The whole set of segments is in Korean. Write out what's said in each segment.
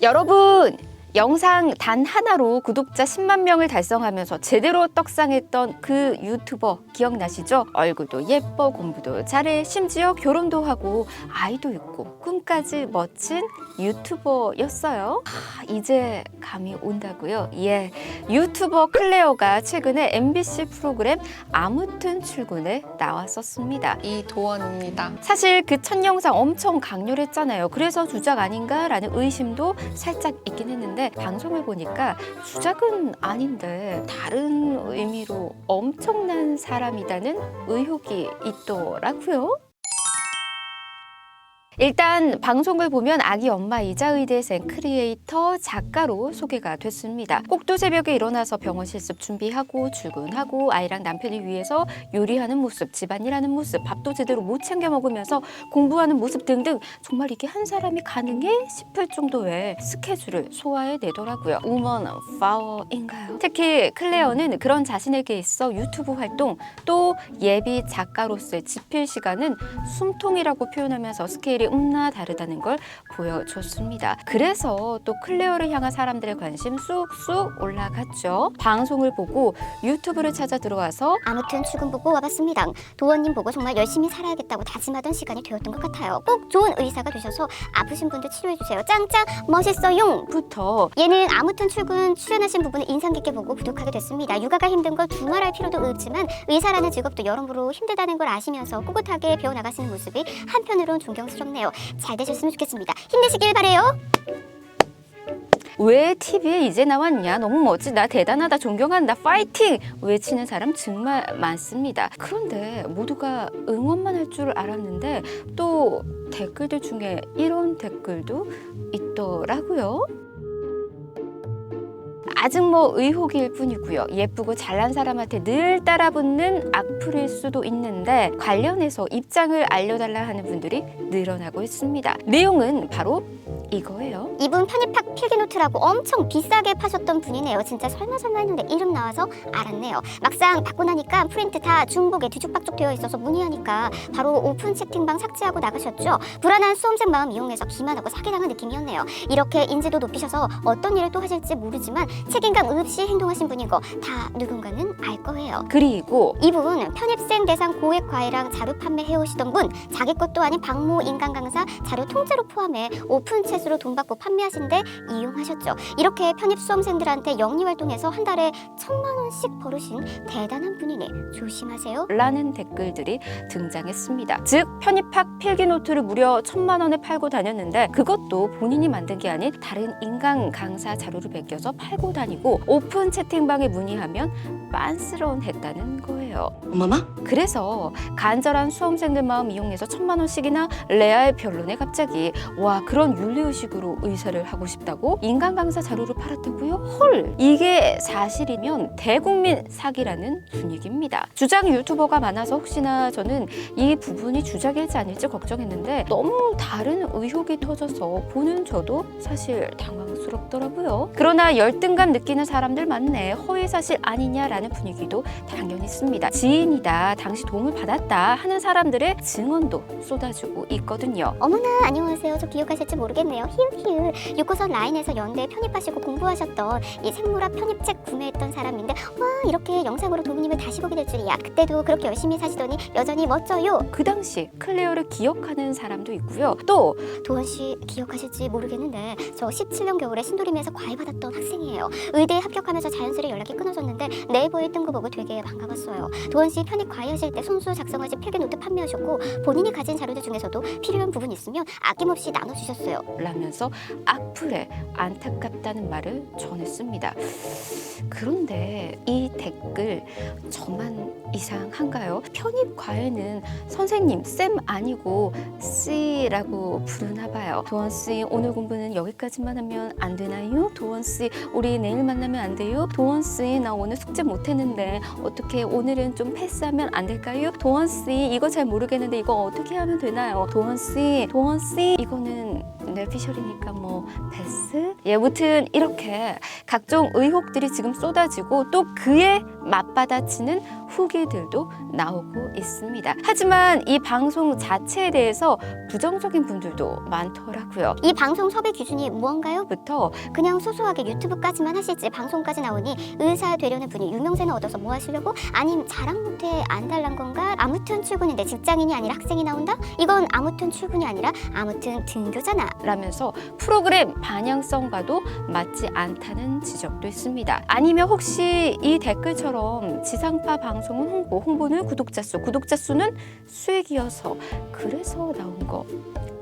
여러분 영상 단 하나로 구독자 10만 명을 달성하면서 제대로 떡상했던 그 유튜버 기억나시죠? 얼굴도 예뻐 공부도 잘해 심지어 결혼도 하고 아이도 있고 꿈까지 멋진 유튜버였어요. 아, 이제 감이 온다고요? 예, 유튜버 클레어가 최근에 MBC 프로그램 아무튼 출근에 나왔었습니다. 이도원입니다. 사실 그 첫 영상 엄청 강렬했잖아요. 그래서 주작 아닌가라는 의심도 살짝 있긴 했는데 방송을 보니까 주작은 아닌데 다른 의미로 엄청난 사람이라는 의혹이 있더라고요. 일단 방송을 보면 아기 엄마이자 의대생 크리에이터 작가로 소개가 됐습니다. 꼭두 새벽에 일어나서 병원 실습 준비하고 출근하고 아이랑 남편이 위해서 요리하는 모습, 집안일하는 모습, 밥도 제대로 못 챙겨 먹으면서 공부하는 모습 등등 정말 이게 한 사람이 가능해 싶을 정도의 스케줄을 소화해 내더라고요. 우먼 파워인가요? 특히 클레어는 그런 자신에게 있어 유튜브 활동 또 예비 작가로서의 집필 시간은 숨통이라고 표현하면서 스케일이 음나 다르다는 걸 보여줬습니다. 그래서 또 클레어를 향한 사람들의 관심 쑥쑥 올라갔죠. 방송을 보고 유튜브를 찾아 들어와서 아무튼 출근 보고 와봤습니다. 도원님 보고 정말 열심히 살아야겠다고 다짐하던 시간이 되었던 것 같아요. 꼭 좋은 의사가 되셔서 아프신 분들 치료해주세요. 짱짱 멋있어용! 부터 얘는 아무튼 출근 출연하신 부분을 인상 깊게 보고 구독하게 됐습니다. 육아가 힘든 걸 두말할 필요도 없지만 의사라는 직업도 여러모로 힘들다는 걸 아시면서 꿋꿋하게 배워나가시는 모습이 한편으론 존경스럽네요. 잘 되셨으면 좋겠습니다. 힘내시길 바래요. 왜 TV에 이제 나왔냐? 너무 멋지다, 대단하다, 존경한다, 파이팅! 외치는 사람 정말 많습니다. 그런데 모두가 응원만 할 줄 알았는데 또 댓글들 중에 이런 댓글도 있더라고요. 아직 뭐 의혹일 뿐이고요. 예쁘고 잘난 사람한테 늘 따라붙는 악플일 수도 있는데 관련해서 입장을 알려달라 하는 분들이 늘어나고 있습니다. 내용은 바로 이거예요. 이분 편입학 필기노트라고 엄청 비싸게 파셨던 분이네요. 진짜 설마 설마 했는데 이름 나와서 알았네요. 막상 받고 나니까 프린트 다 중복에 뒤죽박죽 되어 있어서 문의하니까 바로 오픈 채팅방 삭제하고 나가셨죠. 불안한 수험생 마음 이용해서 기만하고 사기당한 느낌이었네요. 이렇게 인지도 높이셔서 어떤 일을 또 하실지 모르지만 책임감 없이 행동하신 분인 거 다 누군가는 알 거예요. 그리고 이분 편입생 대상 고액 과외랑 자료 판매 해 오시던 분 자기 것도 아닌 박모 인간 강사 자료 통째로 포함해 오픈 챗으로 돈 받고 판매하신데 이용하셨죠. 이렇게 편입 수험생들한테 영리 활동해서 한 달에 천만 원씩 벌으신 대단한 분이니 조심하세요. 라는 댓글들이 등장했습니다. 즉 편입학 필기 노트를 무려 천만 원에 팔고 다녔는데 그것도 본인이 만든 게 아닌 다른 인강 강사 자료를 베껴서 팔고 다 니고 오픈 채팅방에 문의하면 빤스러운 했다는 거예요. 엄마마? 그래서 간절한 수험생들 마음 이용해서 천만 원씩이나 레알 변론에 갑자기 와 그런 윤리의식으로 의사를 하고 싶다고 인간 강사 자료를 팔았다고요? 헐 이게 사실이면 대국민 사기라는 분위기입니다. 주장 유튜버가 많아서 혹시나 저는 이 부분이 주작일지 아닐지 걱정했는데 너무 다른 의혹이 터져서 보는 저도 사실 당황스럽더라고요. 그러나 열등감 느끼는 사람들 많네 허위 사실 아니냐라는 분위기도 당연히 있습니다. 지인이다, 당시 도움을 받았다 하는 사람들의 증언도 쏟아지고 있거든요. 어머나 안녕하세요. 저 기억하실지 모르겠네요. 히읗히읗 6호선 라인에서 연대 편입하시고 공부하셨던 이 생물학 편입책 구매했던 사람인데 와 이렇게 영상으로 도부님을 다시 보게 될 줄이야. 그때도 그렇게 열심히 사시더니 여전히 멋져요. 그 당시 클레어를 기억하는 사람도 있고요. 또 도원 씨 기억하실지 모르겠는데 저 17년 겨울에 신도림에서 과외 받았던 학생이에요. 의대에 합격하면서 자연스레 연락이 끊어졌는데 네이버에 뜬 거 보고 되게 반가웠어요. 도원 씨 편입 과외하실 때 손수 작성하신 필기 노트 판매하셨고 본인이 가진 자료들 중에서도 필요한 부분 있으면 아낌없이 나눠주셨어요. 라면서 악플에 안타깝다는 말을 전했습니다. 그런데 이 댓글 저만 이상한가요? 편입 과외는 선생님 쌤 아니고 씨라고 부르나 봐요. 도원 씨 오늘 공부는 여기까지만 하면 안 되나요? 도원 씨 우리 내일 만나면 안 돼요? 도원 씨 나 오늘 숙제 못 했는데 어떻게 오늘은 좀 패스하면 안 될까요? 도원 씨 이거 잘 모르겠는데 이거 어떻게 하면 되나요? 도원 씨 도원 씨 이거는 뇌피셜이니까 뭐 패스. 예, 무튼 이렇게 각종 의혹들이 지금 쏟아지고 또 그에 맞받아치는 후기들도 나오고 있습니다. 하지만 이 방송 자체에 대해서 부정적인 분들도 많더라고요. 이 방송 섭외 기준이 무언가요? 부터 그냥 소소하게 유튜브까지만 하실지 방송까지 나오니 의사 되려는 분이 유명세는 얻어서 뭐 하시려고? 아님 자랑 못해 안 달란 건가? 아무튼 출근인데 직장인이 아니라 학생이 나온다? 이건 아무튼 출근이 아니라 아무튼 등교잖아. 라면서 프로그램 방향성 과도 맞지 않다는 지적도 있습니다. 아니면 혹시 이 댓글처럼 지상파 방송은 홍보, 홍보는 구독자 수, 구독자 수는 수익이어서 그래서 나온 거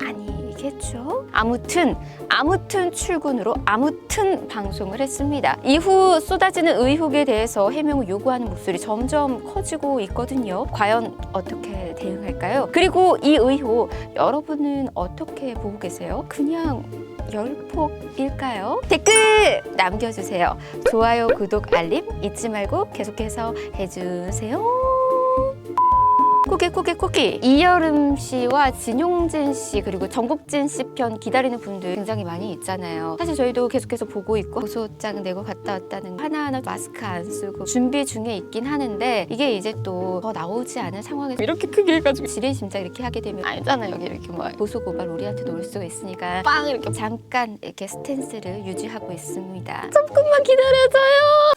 아니 겠죠? 아무튼 아무튼 출근으로 아무튼 방송을 했습니다. 이후 쏟아지는 의혹에 대해서 해명을 요구하는 목소리 점점 커지고 있거든요. 과연 어떻게 대응할까요? 그리고 이 의혹 여러분은 어떻게 보고 계세요? 그냥 열폭일까요? 댓글 남겨주세요. 좋아요, 구독, 알림 잊지 말고 계속해서 해주세요. 코기 코기 코기 이여름 씨와 진용진 씨 그리고 정국진 씨 편 기다리는 분들 굉장히 많이 있잖아요. 사실 저희도 계속해서 보고 있고 고소장 내고 갔다 왔다는 거 하나하나 마스크 안 쓰고 준비 중에 있긴 하는데 이게 이제 또 더 나오지 않은 상황에서 이렇게 크게 해가지고 지레짐작 이렇게 하게 되면 알잖아요. 여기 이렇게 뭐 고소 고발 우리한테 놓을 수가 있으니까 빵 이렇게 잠깐 이렇게 스탠스를 유지하고 있습니다. 조금만 기다려줘요.